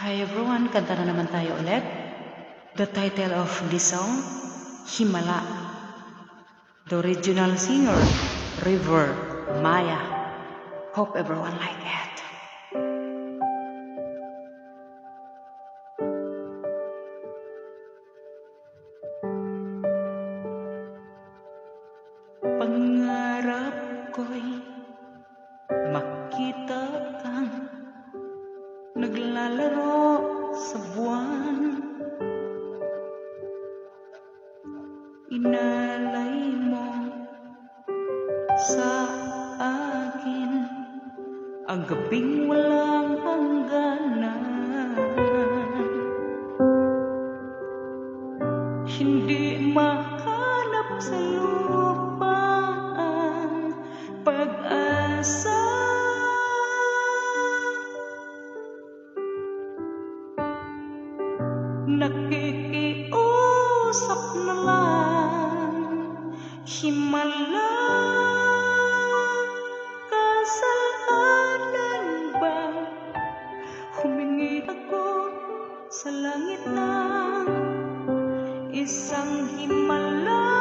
Hi everyone, kanta na naman tayo ulit. The title of this song, Himala. The original singer, River Maya. Hope everyone like it. Pangarap ko'y makita sa buwan. Inalay mo sa akin. Ang gabing walang hangganan. Hindi Nakikiusap na lang Himala Kasalanan ba? Humingi ako sa langit ng Isang himala